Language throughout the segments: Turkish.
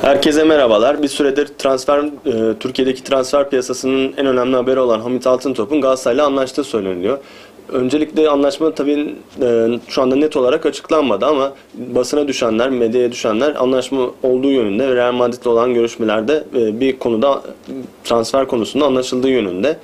Herkese merhabalar. Bir süredir transfer e, Türkiye'deki transfer piyasasının en önemli haberi olan Hamit Altıntop'un Galatasaray'la anlaştığı söyleniyor. Öncelikle anlaşma tabii e, şu anda net olarak açıklanmadı ama basına düşenler, medyaya düşenler anlaşma olduğu yönünde ve Real Madrid'le olan görüşmelerde e, bir konuda transfer konusunda anlaşıldığı yönünde.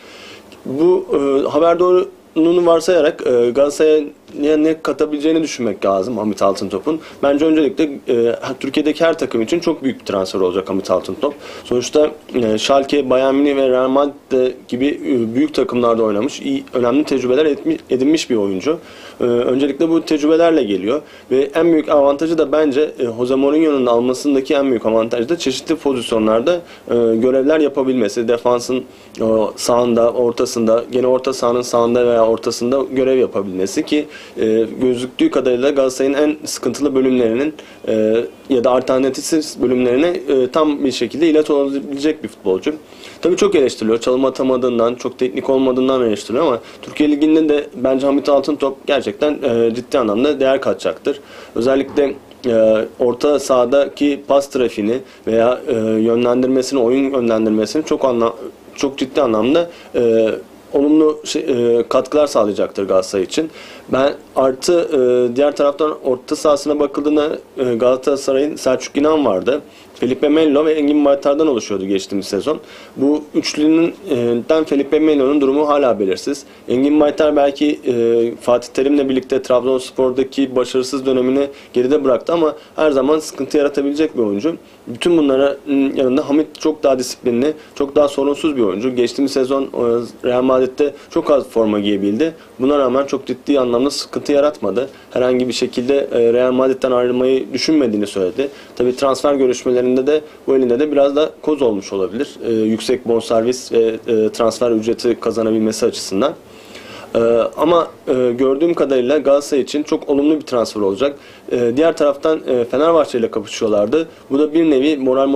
Bu e, haber doğruluğunu varsayarak e, Galatasaray'a ne, ne katabileceğini düşünmek lazım Hamit Altıntop'un. Bence öncelikle e, Türkiye'deki her takım için çok büyük bir transfer olacak Hamit Altıntop. Sonuçta e, Schalke, Bayern Münih ve Real Madrid gibi e, büyük takımlarda oynamış, iyi, önemli tecrübeler etmiş, edinmiş bir oyuncu. E, öncelikle bu tecrübelerle geliyor ve en büyük avantajı da bence e, Jose Mourinho'nun almasındaki en büyük avantajı da çeşitli pozisyonlarda e, görevler yapabilmesi. Defansın e, sağında, ortasında, gene orta sahanın sağında veya ortasında görev yapabilmesi ki e, gözüktüğü kadarıyla Galatasaray'ın en sıkıntılı bölümlerinin e, ya da alternatifsiz bölümlerine e, tam bir şekilde ilet olabilecek bir futbolcu. Tabii çok eleştiriliyor. Çalım atamadığından, çok teknik olmadığından eleştiriliyor ama Türkiye Ligi'nde de bence Hamit Altıntop gerçekten e, ciddi anlamda değer katacaktır. Özellikle e, orta sahadaki pas trafiğini veya e, yönlendirmesini, oyun yönlendirmesini çok anla çok ciddi anlamda e, olumlu şey, e, katkılar sağlayacaktır Galatasaray için. Ben artı e, diğer taraftan orta sahasına bakıldığında e, Galatasaray'ın Selçuk İnan vardı. Felipe Melo ve Engin Baytar'dan oluşuyordu geçtiğimiz sezon. Bu üçlünün Felipe Melo'nun durumu hala belirsiz. Engin Baytar belki e, Fatih Terim'le birlikte Trabzonspor'daki başarısız dönemini geride bıraktı ama her zaman sıkıntı yaratabilecek bir oyuncu. Bütün bunlara yanında Hamit çok daha disiplinli, çok daha sorunsuz bir oyuncu. Geçtiğimiz sezon e, Real Madrid'de çok az forma giyebildi. Buna rağmen çok ciddi anlamda sıkıntı yaratmadı. Herhangi bir şekilde e, Real Madrid'den ayrılmayı düşünmediğini söyledi. Tabi transfer görüşmelerinde de bu elinde de biraz da koz olmuş olabilir. E, yüksek bonservis ve e, transfer ücreti kazanabilmesi açısından. Ee, ama e, gördüğüm kadarıyla Galatasaray için çok olumlu bir transfer olacak. Ee, diğer taraftan e, Fenerbahçe ile kapışıyorlardı. Bu da bir nevi moral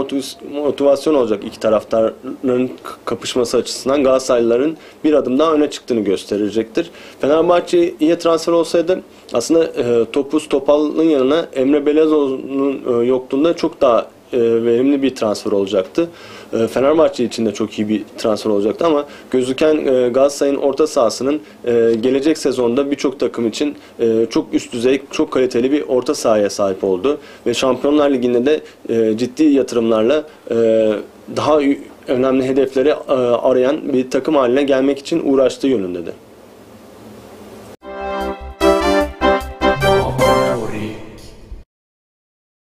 motivasyon olacak iki taraftarların kapışması açısından. Galatasaraylıların bir adım daha öne çıktığını gösterecektir. Fenerbahçe iyi transfer olsaydı aslında e, Topuz Topal'ın yanına Emre Belezoğlu'nun yokluğunda çok daha verimli bir transfer olacaktı. E, Fenerbahçe için de çok iyi bir transfer olacaktı ama gözüken e, Galatasaray'ın orta sahasının e, gelecek sezonda birçok takım için çok üst düzey, çok kaliteli bir orta sahaya sahip oldu. Ve Şampiyonlar Ligi'nde de ciddi yatırımlarla daha önemli hedefleri arayan bir takım haline gelmek için uğraştığı yönündedir.